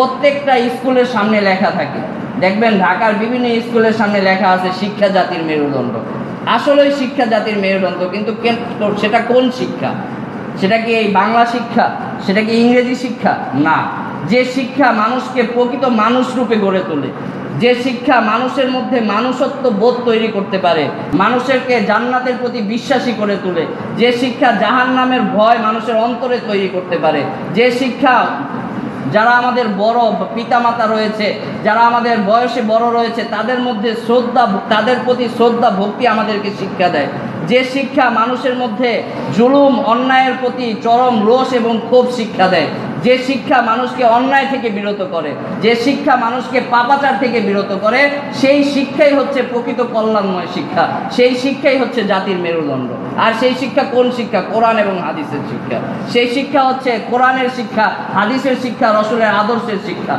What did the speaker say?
প্রত্যেকটা স্কুলের সামনে লেখা থাকে। দেখবেন ঢাকার বিভিন্ন স্কুলের সামনে লেখা আছে, শিক্ষা জাতির মেরুদণ্ড। আসলেই শিক্ষা জাতির মেরুদণ্ড, কিন্তু সেটা কোন শিক্ষা? সেটা কি এই বাংলা শিক্ষা? সেটা কি ইংরেজি শিক্ষা? না। যে শিক্ষা মানুষকে প্রকৃত মানুষ রূপে গড়ে তোলে, যে শিক্ষা মানুষের মধ্যে মানুষত্ব বোধ তৈরি করতে পারে, মানুষেরকে জান্নাতের প্রতি বিশ্বাসী করে তোলে, যে শিক্ষা জাহান নামের ভয় মানুষের অন্তরে তৈরি করতে পারে, যে শিক্ষা যারা আমাদের বড় পিতামাতা রয়েছে, যারা আমাদের বয়সে বড় রয়েছে, তাদের মধ্যে শ্রদ্ধা, তাদের প্রতি শ্রদ্ধা ভক্তি আমাদেরকে শিক্ষা দেয়। যে শিক্ষা মানুষের মধ্যে জুলুম, অন্যায়ের প্রতি চরম রোষ এবং ক্ষোভ শিক্ষা দেয়। যে শিক্ষা মানুষকে অন্যায় থেকে বিরত করে, যে শিক্ষা মানুষকে পাপাচার থেকে বিরত করে, সেই শিক্ষাই হচ্ছে প্রকৃত কল্যাণময় শিক্ষা। সেই শিক্ষাই হচ্ছে জাতির মেরুদণ্ড। আর সেই শিক্ষা কোন শিক্ষা? কোরআন এবং হাদিসের শিক্ষা। সেই শিক্ষা হচ্ছে কোরআনের শিক্ষা, হাদিসের শিক্ষা, রসুলের আদর্শের শিক্ষা।